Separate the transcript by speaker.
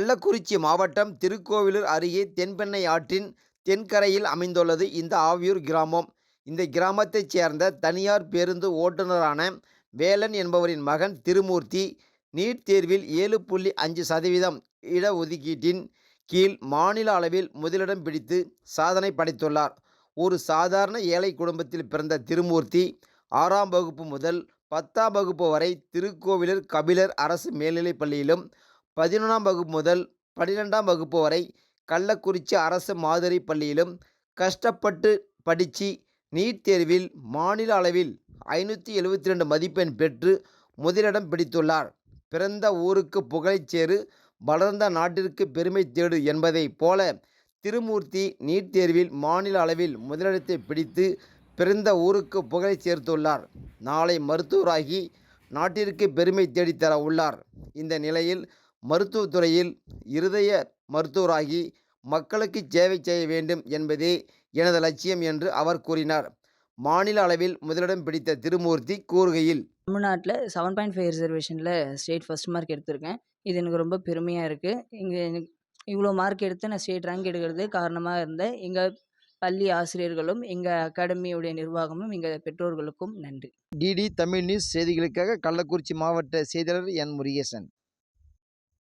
Speaker 1: கள்ளக்குறிச்சி மாவட்டம் திருக்கோவிலூர் அருகே தென்பெண்ணை ஆற்றின் தென்கரையில் அமைந்துள்ளது இந்த ஆவியூர் கிராமம். இந்த கிராமத்தைச் சேர்ந்த தனியார் பேருந்து ஓட்டுநரான வேலன் என்பவரின் மகன் திருமூர்த்தி நீட் தேர்வில் ஏழு புள்ளி அஞ்சு சதவீதம் இடஒதுக்கீட்டின் கீழ் மாநில அளவில் முதலிடம் பிடித்து சாதனை படைத்துள்ளார். ஒரு சாதாரண ஏழை குடும்பத்தில் பிறந்த திருமூர்த்தி ஆறாம் வகுப்பு முதல் பத்தாம் வகுப்பு வரை திருக்கோவிலூர் கபிலர் அரசு மேல்நிலைப் பள்ளியிலும் பதினொன்றாம் வகுப்பு முதல் பன்னிரெண்டாம் வகுப்பு வரை கள்ளக்குறிச்சி அரசு மாதிரி பள்ளியிலும் கஷ்டப்பட்டு படித்து நீட் தேர்வில் மாநில அளவில் ஐநூற்றி எழுபத்தி ரெண்டு மதிப்பெண் பெற்று முதலிடம் பிடித்துள்ளார். பிறந்த ஊருக்கு புகழை சேரு வளர்ந்த நாட்டிற்கு பெருமை தேடு என்பதைப் போல திருமூர்த்தி நீட் தேர்வில் மாநில அளவில் முதலிடத்தை பிடித்து பிறந்த ஊருக்கு புகழை சேர்த்துள்ளார். நாளை மருத்துவராகி நாட்டிற்கு பெருமை தேடித்தர உள்ளார். இந்த நிலையில் மருத்துவத்துறையில் இருதய மருத்துவராகி மக்களுக்கு சேவை செய்ய வேண்டும் என்பதே எனது லட்சியம் என்று அவர் கூறினார். மாநில அளவில் முதலிடம் பிடித்த திருமூர்த்தி கூறுகையில்
Speaker 2: தமிழ்நாட்டில் செவன் பாயிண்ட் ஃபைவ் ரிசர்வேஷனில் ஸ்டேட் ஃபஸ்ட் மார்க் எடுத்திருக்கேன். இது எனக்கு ரொம்ப பெருமையாக இருக்குது இங்கே எனக்கு இவ்வளோ மார்க் எடுத்து நான் ஸ்டேட் ரேங்க் எடுக்கிறது காரணமாக இருந்த எங்கள் பள்ளி ஆசிரியர்களும் எங்கள் அகாடமியுடைய நிர்வாகமும் எங்கள் பெற்றோர்களுக்கும் நன்றி.
Speaker 1: டிடி தமிழ் நியூஸ் செய்திகளுக்காக கள்ளக்குறிச்சி மாவட்ட செய்தியாளர் என் முருகேசன்.